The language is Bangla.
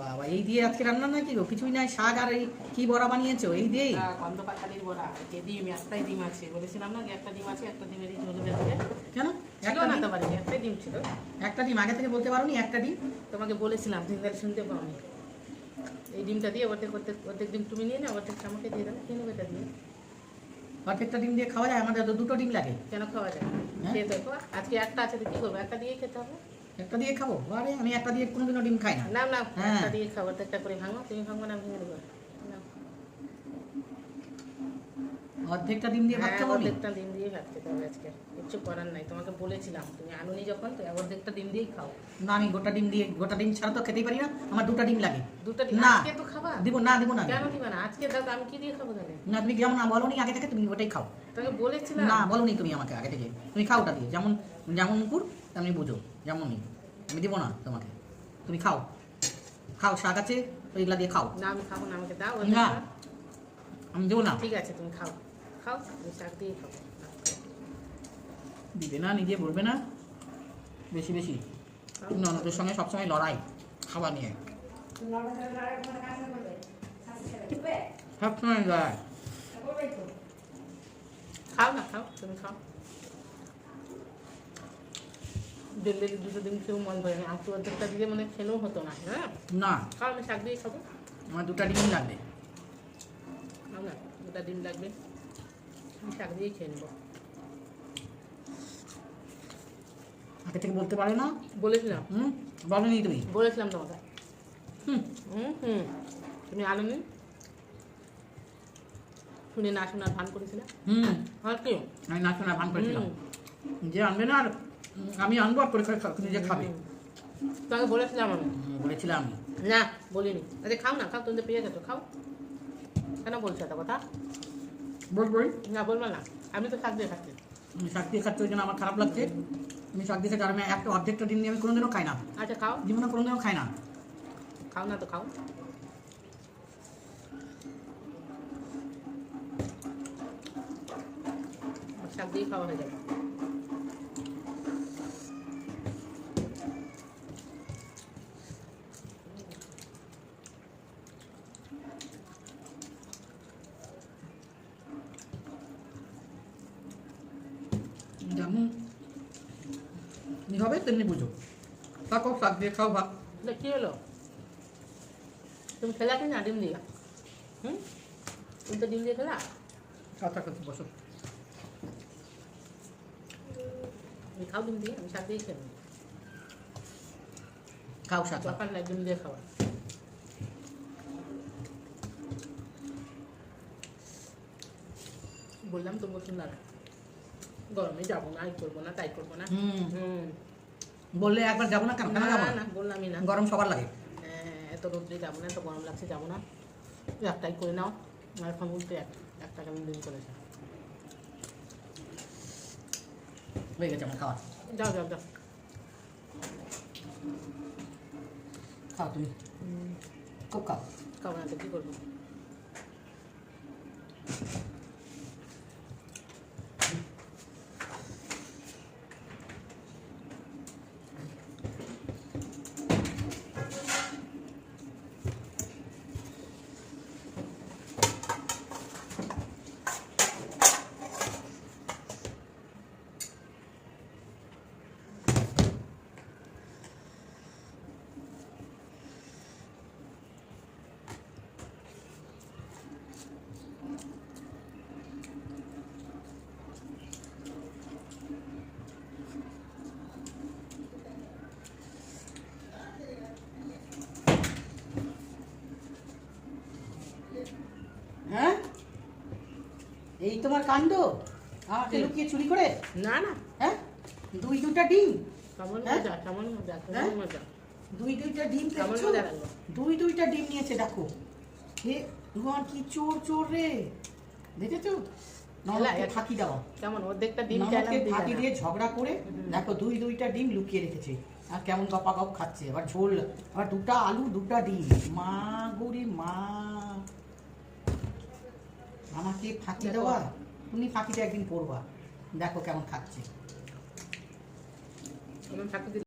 বাবা এই দিয়ে আজকে রান্না নাকি গো? কিছুই নাই শাক আর এই কি বড়া বানিয়েছো? এই আহ, গন্ধ পাতালির বড়া যে ডিম একটাই ডিম আছে। বলেছিলাম না একটা ডিম আছে একটা ডিমেরই ঝোল বেরোবে কেন? একটা না তো বাড়িতে একটাই ডিম ছিল। একটা ডিম? আগে থেকে বলতে পারোনি একটা ডিম? তোমাকে বলেছিলাম তুমি তাহলে শুনতে পাওনি। এই ডিমটা দিয়ে অর্ধেক অর্ধেক অর্ধেক ডিম তুমি নিয়ে না অর্ধেক আমাকে দিয়ে দেবে কিনে এটা দিয়ে। প্রত্যেকটা ডিম দিয়ে খাওয়া যায়? আমাদের তো দুটো ডিম লাগে। কেন খাওয়া যায়? হ্যাঁ? খেয়ে দেখো। আজকে একটা আছে কি করব। একটা দিয়ে খেতে হবে। একটা দিয়ে খাব? আরে আমি একটা দিয়ে কোনোদিনও ডিম খাই না। না না হ্যাঁ। একটা দিয়ে খাব। একটা করে ভাঙো। তুমি ভাঙবো না ভেঙে দেবো নাও। অর্ধেকটা ডিম দিয়ে ভাত হ্যাঁ, খাব অর্ধেকটা ডিম দিয়ে ভাত খেতে হবে আজকে। কিছু করার নাই তোমাকে বলেছিলাম তুমি আনুনি যখন তো অর্ধেকটা ডিম দিয়েই খাও। না আমি গোটা ডিম দিয়ে গোটা ডিম ছাড়া তো খেতেই পারি না আমার দুটো ডিম লাগে। দুটো ডিম। আজকে তো খাবা? দিব না দিব না কেন দিবা না? আজকে দাও আমি কি দিয়ে খাব তাহলে? না তুমি যেমন না বলো আগে থেকে তুমি ওটাই খাও। তোকে বলেছিলাম। না বলোনি তুমি আমাকে আগে থেকে। তুমি খাও ওটা দিয়ে যেমন যেমন কুর তেমনি বুঝো যেমনই আমি দিব না তোমাকে। তুমি খাও। খাও শাক আছে ওইগুলা দিয়ে খাও। না আমি খাব না আমাকে দাও না। আমি দেবো না। ঠিক আছে তুমি খাও। খাও আমি শাক দিয়ে খাব দিবে না নিজে বলবে না। বেশি বেশি। খাও। ননদের সঙ্গে সবসময় লড়াই খাবার নিয়ে। সবসময় লড়াই। খাও না খাও তুমি খাও। ডেলি দুটো দিন খেয়েও মন ভরে না। আর তো অর্ধেকটা দিয়ে মানে খেলেও হতো না হ্যাঁ? না। খাও আমি শাক দিয়ে খাব। আমার দুটা ডিম লাগবে। খাও না দুটা ডিম লাগবে। শাক দিয়েই খেয়ে নেব। আগে থেকে বলতে পারে না? বলেছিলাম। হুম? বলেনি তুমি। বলেছিলাম তোমাকে। হুম। হুম হুম। তুমি আলো নি শুনে না শোনার ভান করেছিলে? হুম। আর কি? আমি না শোনা ভান করেছিলাম। যে আনবে না আর আমি আনব আর পরীক্ষা নিজে খাবে। হুম। তোমাকে বলেছিলাম আমি। বলেছিলাম। না বলিনি। আরে খাও না খাও তুমি পেয়ে গেছো খাও। কেন বলছো এত কথা? বলবোই না বলব না। আমি তো শাক দিয়ে খাচ্ছি। শাক দিয়ে খাচ্ছি ওই জন্য আমার খারাপ লাগছে। আমি শাক দিয়ে খাচ্ছি আর আমি একটা অর্ধেকটা ডিম নিয়ে আমি কোনোদিনও খাই না। আচ্ছা খাও। জীবনে কোনোদিনও খাই না। খাও না তো খাও। শাক দিয়ে খাওয়া হয়ে যাবে। যেমন হবে তেমনি বুঝো? থাকো শাক দিয়ে খাও ভাত। কি হলো? তুমি খেলা কি না ডিম দিয়ে হুম? তুমি তো ডিম দিয়ে খেলা? কথা কথা বসো। তুমি খাও ডিম দিয়ে আমি শাক দিয়ে খেলাম খাও শাক। দরকার নাই ডিম দিয়ে খাওয়া বললাম তো বসুন না গরমে যাব না এই করব না তাই করব না। হুম। হুম। বললে একবার যাব না কেন? কেন যাব না? বললামই না। গরম সবার লাগে। হ্যাঁ, এত রোদ্রে যাব না এত গরম লাগছে যাব না। একটাই করে নাও এখন বলতে এক টাকা দিন করেছে হয়ে গেছে আমার খাওয়া। যাও যাও যাও। খাও তুমি। খুব খাও। খাব না তো কী করব হ্যাঁ এই তোমার কাণ্ড? আমাকে লুকিয়ে চুরি করে? না না। হ্যাঁ? দুই দুটা ডিম? হ্যাঁ? হ্যাঁ? দুই দুইটা ডিম দুই দুইটা ডিম নিয়েছে দেখো। হে ভগবান কি চোর চোর রে। দেখেছ? ফাঁকি দেওয়া। কেমন? অর্ধেকটা ডিম ফাঁকি দিয়ে ঝগড়া করে। দেখো দুই দুইটা ডিম লুকিয়ে রেখেছে। আর কেমন গপা গপ খাচ্ছে। আবার ঝোল আবার দুটা আলু দুটা ডিম। মা গৌরি মা। আমাকে ফাঁকি দেওয়া? তুমি ফাঁকিটা একদিন পড়বা। দেখো কেমন খাচ্ছে